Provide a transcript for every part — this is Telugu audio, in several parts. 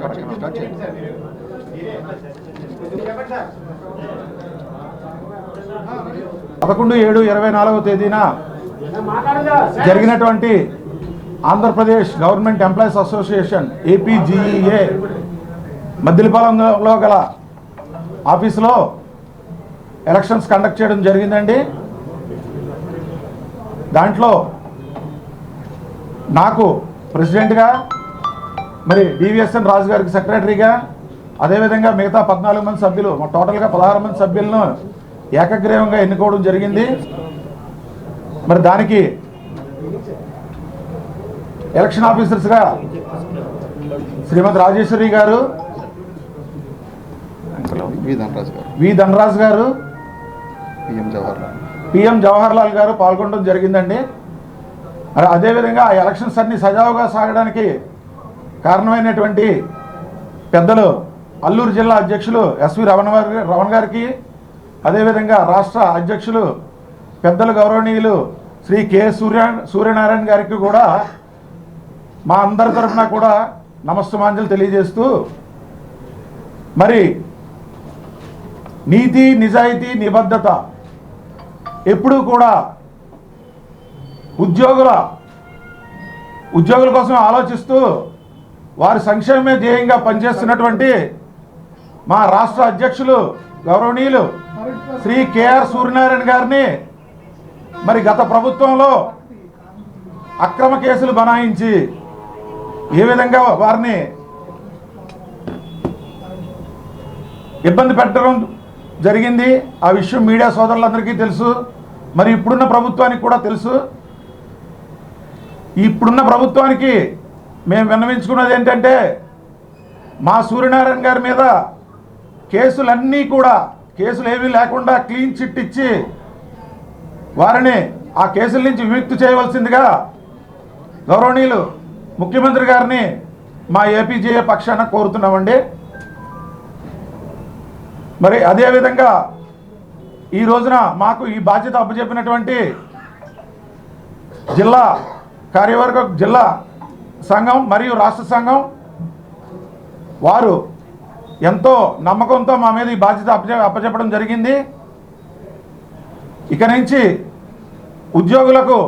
స్టార్ట్ చేయండి పదకొండు ఏడు ఇరవై నాలుగవ తేదీన జరిగినటువంటి Andhra Pradesh government employees association APGEA మద్దిలపాలెంలో గల ఆఫీసులో ఎలక్షన్స్ కండక్ట్ చేయడం జరిగిందండి. దాంట్లో నాకు ప్రెసిడెంట్గా మరి డివిఎస్ఎన్ రాజు గారికి సెక్రటరీగా అదేవిధంగా మిగతా పద్నాలుగు మంది సభ్యులు టోటల్గా పదహారు మంది సభ్యులను ఏకగ్రీవంగా ఎన్నుకోవడం జరిగింది. మరి దానికి ఎలక్షన్ ఆఫీసర్స్గా శ్రీమతి రాజేశ్వరి గారు వి ధనరాజ్ గారు. జవహర్లాల్ పిఎం జవహర్ లాల్ గారు పాల్గొనడం జరిగిందండి. మరి అదేవిధంగా ఆ ఎలక్షన్స్ అన్ని సజావుగా సాగడానికి కారణమైనటువంటి పెద్దలు అల్లూరు జిల్లా అధ్యక్షులు ఎస్వి రమణ గారి రమణ గారికి అదేవిధంగా రాష్ట్ర అధ్యక్షులు పెద్దలు గౌరవనీయులు శ్రీ కె సూర్య సూర్యనారాయణ గారికి కూడా మా అందరి తరఫున కూడా నమస్తమాంజలు తెలియజేస్తూ మరి నీతి నిజాయితీ నిబద్ధత ఎప్పుడూ కూడా ఉద్యోగుల ఉద్యోగుల కోసం ఆలోచిస్తూ వారి సంక్షేమమే ధ్యేయంగా పనిచేస్తున్నటువంటి మా రాష్ట్ర అధ్యక్షులు గౌరవనీయులు శ్రీ కేఆర్ సూర్యనారాయణ గారిని మరి గత ప్రభుత్వంలో అక్రమ కేసులు బనాయించి ఏ విధంగా వారిని ఇబ్బంది పెట్టడం జరిగింది ఆ విషయం మీడియా సోదరులందరికీ తెలుసు మరి ఇప్పుడున్న ప్రభుత్వానికి కూడా తెలుసు. ఇప్పుడున్న ప్రభుత్వానికి మేము విన్నవించుకున్నది ఏంటంటే మా సూర్యనారాయణ గారి మీద కేసులన్నీ కూడా కేసులు ఏమీ లేకుండా క్లీన్ చిట్ ఇచ్చి వారిని ఆ కేసుల నుంచి విముక్తి చేయవలసిందిగా గౌరవనీయులు ముఖ్యమంత్రి గారిని మా ఏపీజేఏ పక్షాన కోరుతున్నామండి. మరి అదేవిధంగా ఈ రోజున మాకు ఈ బాధ్యత అప్పచెప్పినటువంటి జిల్లా కార్యవర్గ జిల్లా సంఘం మరియు రాష్ట్ర సంఘం వారు ఎంతో నమ్మకంతో మా మీద ఈ బాధ్యత అప్పచె అప్పచెప్పడం జరిగింది. ఇక నుంచి ఉద్యోగులకు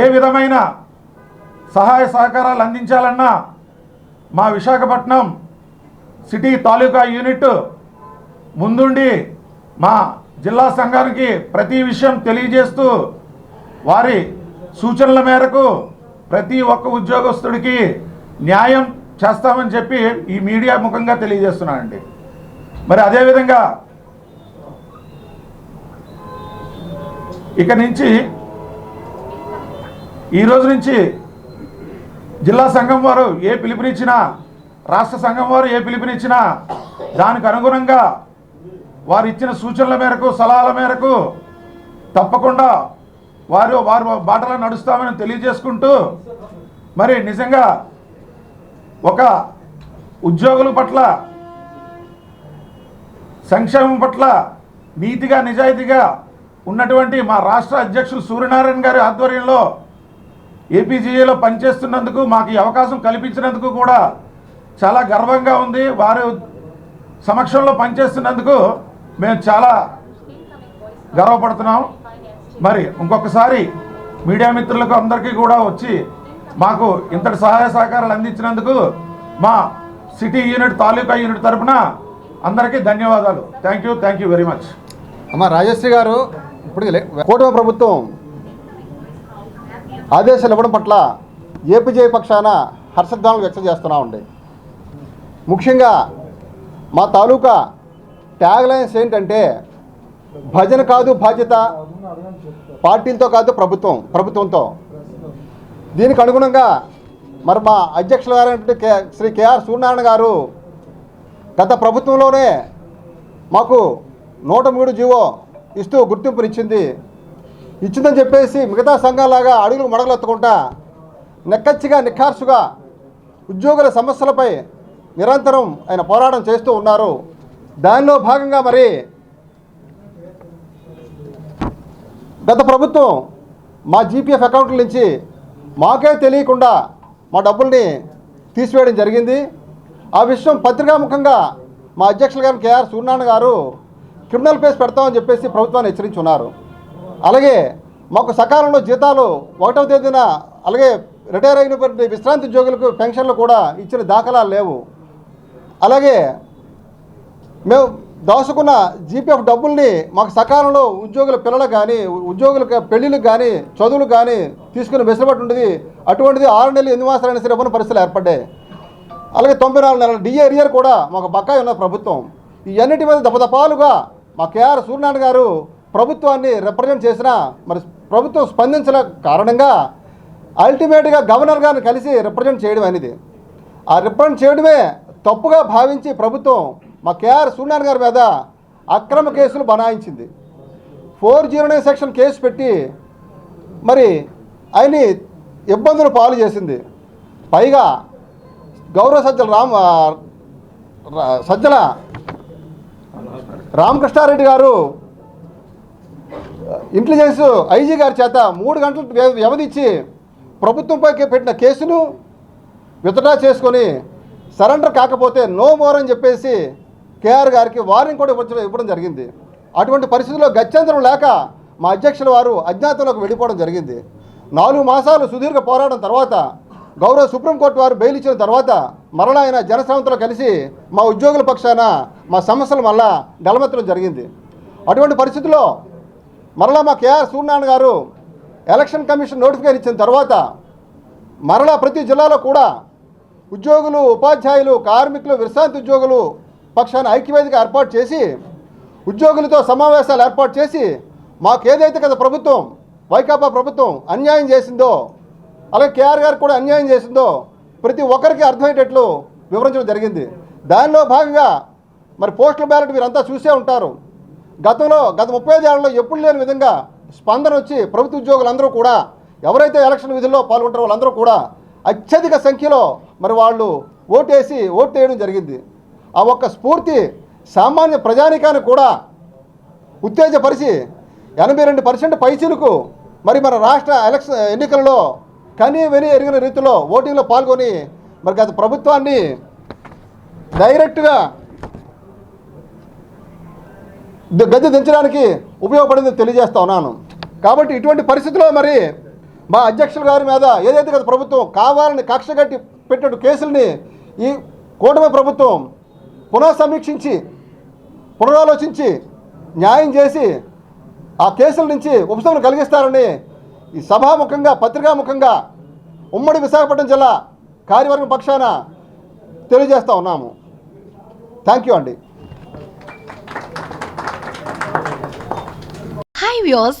ఏ విధమైన సహాయ సహకారాలు అందించాలన్నా మా విశాఖపట్నం సిటీ తాలూకా యూనిట్ ముందుండి మా జిల్లా సంఘానికి ప్రతి విషయం తెలియజేస్తూ వారి సూచనల మేరకు ప్రతి ఒక్క ఉద్యోగస్తుడికి న్యాయం చేస్తామని చెప్పి ఈ మీడియా ముఖంగా తెలియజేస్తున్నానండి. మరి అదేవిధంగా ఇక నుంచి ఈ రోజు నుంచి జిల్లా సంఘం వారు ఏ పిలుపునిచ్చినా రాష్ట్ర సంఘం వారు ఏ పిలుపునిచ్చినా దానికి అనుగుణంగా వారు ఇచ్చిన సూచనల మేరకు సలహాల మేరకు తప్పకుండా వారు వారు బాటలో నడుస్తామని తెలియజేసుకుంటూ మరి నిజంగా ఒక ఉద్యోగుల పట్ల సంక్షేమం పట్ల నీతిగా నిజాయితీగా ఉన్నటువంటి మా రాష్ట్ర అధ్యక్షులు సూర్యనారాయణ గారి ఆధ్వర్యంలో ఏపీజీఏలో పనిచేస్తున్నందుకు మాకు ఈ అవకాశం కల్పించినందుకు కూడా చాలా గర్వంగా ఉంది. వారు సమక్షంలో పనిచేస్తున్నందుకు మేము చాలా గర్వపడుతున్నాం. మరి ఇంకొకసారి మీడియా మిత్రులకు అందరికీ కూడా వచ్చి మాకు ఇంతటి సహాయ సహకారాలు అందించినందుకు మా సిటీ యూనిట్ తాలూకా యూనిట్ తరపున అందరికీ ధన్యవాదాలు. Thank you thank you very much అమ్మ రాజశ్రీ గారు ఇప్పుడు కూటమి ప్రభుత్వం ఆదేశాలు ఇవ్వడం పట్ల ఏపీజే పక్షాన హర్షధ్వానాలు వ్యక్తం చేస్తున్నా ఉండే ముఖ్యంగా మా తాలూకా ట్యాగ్ లైన్స్ ఏంటంటే భజన కాదు బాధ్యత. పార్టీలతో కాదు ప్రభుత్వం ప్రభుత్వంతో. దీనికి అనుగుణంగా మరి మా అధ్యక్షులు గారైనటువంటి K Shri K R Suryanarayana garu గత ప్రభుత్వంలోనే మాకు నూట మూడు జీవో ఇస్తూ గుర్తింపునిచ్చింది ఇచ్చిందని చెప్పేసి మిగతా సంఘాలాగా అడుగులు మడగలెత్తకుండా నెక్కచ్చిగా నిఖార్సుగా ఉద్యోగుల సమస్యలపై నిరంతరం ఆయన పోరాటం చేస్తూ ఉన్నారు. దానిలో భాగంగా మరి గత ప్రభుత్వం మా జీపీఎఫ్ అకౌంట్ల నుంచి మాకే తెలియకుండా మా డబ్బుల్ని తీసివేయడం జరిగింది. ఆ విషయం పత్రికాముఖంగా మా అధ్యక్షులు గారు కేఆర్ సూర్యనారాయణ గారు క్రిమినల్ కేసు పెడతామని చెప్పేసి ప్రభుత్వాన్ని హెచ్చరించి ఉన్నారు అలాగే మాకు సకాలంలో జీతాలు ఒకటవ తేదీన అలాగే రిటైర్ అయినటువంటి విశ్రాంతి ఉద్యోగులకు పెన్షన్లు కూడా ఇచ్చిన దాఖలాలు లేవు. అలాగే మేము దోసుకున్న జీపీఎఫ్ డబ్బుల్ని మాకు సకాలంలో ఉద్యోగుల పిల్లలకు కానీ ఉద్యోగులకు పెళ్ళిళ్ళకి కానీ చదువులకు కానీ తీసుకుని వెసులుబాటు ఉండేది. అటువంటిది ఆరు నెలలు ఎనిమిది మాసాలైన సరే ఇవ్వని పరిస్థితులు ఏర్పడ్డాయి. అలాగే తొంభై నాలుగు నెలల డిఏ ఎరియర్ కూడా మాకు బకాయి ఉన్న ప్రభుత్వం. ఇవన్నిటి మీద దపదపాలుగా మా కేఆర్ సూర్యనారాయణ గారు ప్రభుత్వాన్ని రిప్రజెంట్ చేసిన మరి ప్రభుత్వం స్పందించిన కారణంగా అల్టిమేట్గా గవర్నర్ గారిని కలిసి రిప్రజెంట్ చేయడం అనేది. ఆ రిప్రజెంట్ చేయడమే తప్పుగా భావించి ప్రభుత్వం మా కేఆర్ సూర్యనారాయణ గారి మీద అక్రమ కేసులు బనాయించింది. Four zero nine section case పెట్టి మరి ఆయన్ని ఇబ్బందులు పాలు చేసింది. పైగా గౌరవ సజ్జల రామ్ సజ్జల రామకృష్ణారెడ్డి గారు ఇంటెలిజెన్స్ ఐజీ గారి చేత మూడు గంటలు వ్యవధిచ్చి ప్రభుత్వంపై పెట్టిన కేసును విత్డ్రా చేసుకొని సరెండర్ కాకపోతే నో మోర్ అని చెప్పేసి కేఆర్ గారికి వార్నింగ్ కూడా ఇవ్వడం ఇవ్వడం జరిగింది. అటువంటి పరిస్థితుల్లో గత్యంతరం లేక మా అధ్యక్షుల వారు అజ్ఞాతంలోకి వెళ్ళిపోవడం జరిగింది. నాలుగు మాసాలు సుదీర్ఘ పోరాటం తర్వాత గౌరవ సుప్రీంకోర్టు వారు బెయిల్ ఇచ్చిన తర్వాత మరలా ఆయన జనశ్రవంతిలో కలిసి మా ఉద్యోగుల పక్షాన మా సమస్యలు మళ్ళా నిలమెత్తడం జరిగింది. అటువంటి పరిస్థితుల్లో మరలా మా కేఆర్ సూర్యనారాయణ గారు ఎలక్షన్ కమిషన్ నోటిఫికేషన్ ఇచ్చిన తర్వాత మరలా ప్రతి జిల్లాలో కూడా ఉద్యోగులు ఉపాధ్యాయులు కార్మికులు విశ్రాంతి ఉద్యోగులు పక్షాన ఐక్యవేదిక ఏర్పాటు చేసి ఉద్యోగులతో సమావేశాలు ఏర్పాటు చేసి మాకు ఏదైతే కదా ప్రభుత్వం వైకాపా ప్రభుత్వం అన్యాయం చేసిందో అలాగే కేఆర్ గారు కూడా అన్యాయం చేసిందో ప్రతి ఒక్కరికి అర్థమయ్యేటట్లు వివరించడం జరిగింది. దానిలో భాగంగా మరి పోస్టల్ బ్యాలెట్ మీరంతా చూసే ఉంటారు. గతంలో గత ముప్పై ఐదు ఎప్పుడు లేని విధంగా స్పందన వచ్చి ప్రభుత్వ ఉద్యోగులందరూ కూడా ఎవరైతే ఎలక్షన్ విధుల్లో పాల్గొంటారో వాళ్ళందరూ కూడా అత్యధిక సంఖ్యలో మరి వాళ్ళు ఓటేసి ఓటు వేయడం జరిగింది. ఆ ఒక్క స్ఫూర్తి సామాన్య ప్రజానికాన్ని కూడా ఉత్తేజపరిచి ఎనభై రెండు పర్సెంట్ పైచీలకు మరి మన రాష్ట్ర ఎలక్షన్ ఎన్నికలలో కనీ వెని ఎరిగిన రీతిలో ఓటింగ్లో పాల్గొని మరి గత ప్రభుత్వాన్ని డైరెక్ట్గా గద్దె దించడానికి ఉపయోగపడింది తెలియజేస్తా ఉన్నాను. కాబట్టి ఇటువంటి పరిస్థితుల్లో మరి మా అధ్యక్షుల గారి మీద ఏదైతే గత ప్రభుత్వం కావాలని కక్ష కట్టి పెట్టిన కేసుల్ని ఈ కూటమి ప్రభుత్వం పునఃసమీక్షించి పునరాలోచించి న్యాయం చేసి ఆ కేసుల నుంచి ఉపశమనం కలిగిస్తారని ఈ సభాముఖంగా పత్రికాముఖంగా ఉమ్మడి విశాఖపట్నం జిల్లా కార్యవర్గం పక్షాన తెలియజేస్తా ఉన్నాము. థ్యాంక్ యూ అండి. Hi views